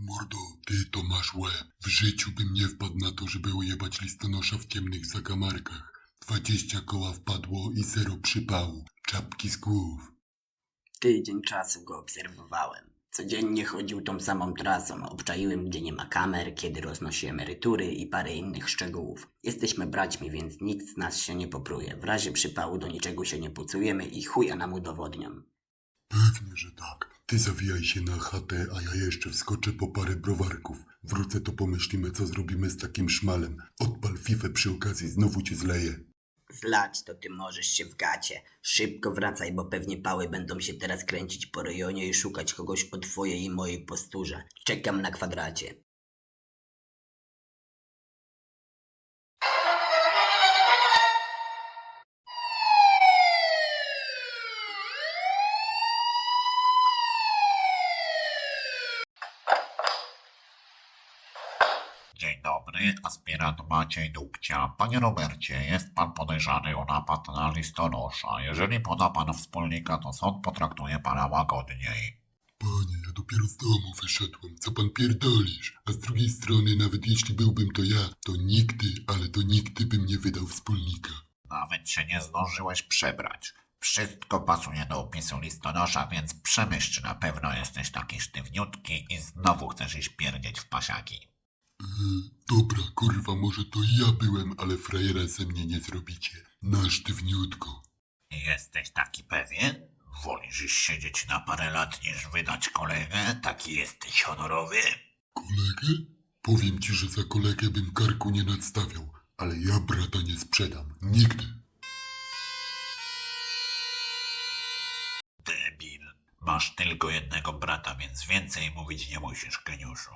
Mordo, ty to masz łeb. W życiu bym nie wpadł na to, żeby ujebać listonosza w ciemnych zakamarkach. Dwadzieścia koła wpadło i zero przypału. Czapki z głów. Tydzień czasu go obserwowałem. Codziennie chodził tą samą trasą, obczaiłem gdzie nie ma kamer, kiedy roznosi emerytury i parę innych szczegółów. Jesteśmy braćmi, więc nikt z nas się nie popruje. W razie przypału do niczego się nie pucujemy i chuja nam udowodnią. Pewnie, że tak. Ty zawijaj się na chatę, a ja jeszcze wskoczę po parę browarków. Wrócę to pomyślimy, co zrobimy z takim szmalem. Odpal fifę przy okazji, znowu cię zleję. Zlać to ty możesz się w gacie. Szybko wracaj, bo pewnie pały będą się teraz kręcić po rejonie i szukać kogoś o twojej i mojej posturze. Czekam na kwadracie. Dzień dobry, aspirant Maciej Dubcia. Panie Robercie, jest pan podejrzany o napad na listonosza. Jeżeli poda pan wspólnika, to sąd potraktuje pana łagodniej. Panie, ja dopiero z domu wyszedłem, co pan pierdolisz? A z drugiej strony, nawet jeśli byłbym to ja, to nigdy, ale to nigdy bym nie wydał wspólnika. Nawet się nie zdążyłeś przebrać. Wszystko pasuje do opisu listonosza, więc przemyśl, czy na pewno jesteś taki sztywniutki i znowu chcesz iść pierdzieć w pasiaki. Yy, dobra, kurwa, może to ja byłem, ale frajera ze mnie nie zrobicie. Na sztywniutko. Jesteś taki pewien? Wolisz siedzieć na parę lat niż wydać kolegę? Taki jesteś honorowy? Kolegę? Powiem ci, że za kolegę bym karku nie nadstawiał, ale ja brata nie sprzedam. Nigdy. Debil. Masz tylko jednego brata, więc więcej mówić nie musisz, geniuszu.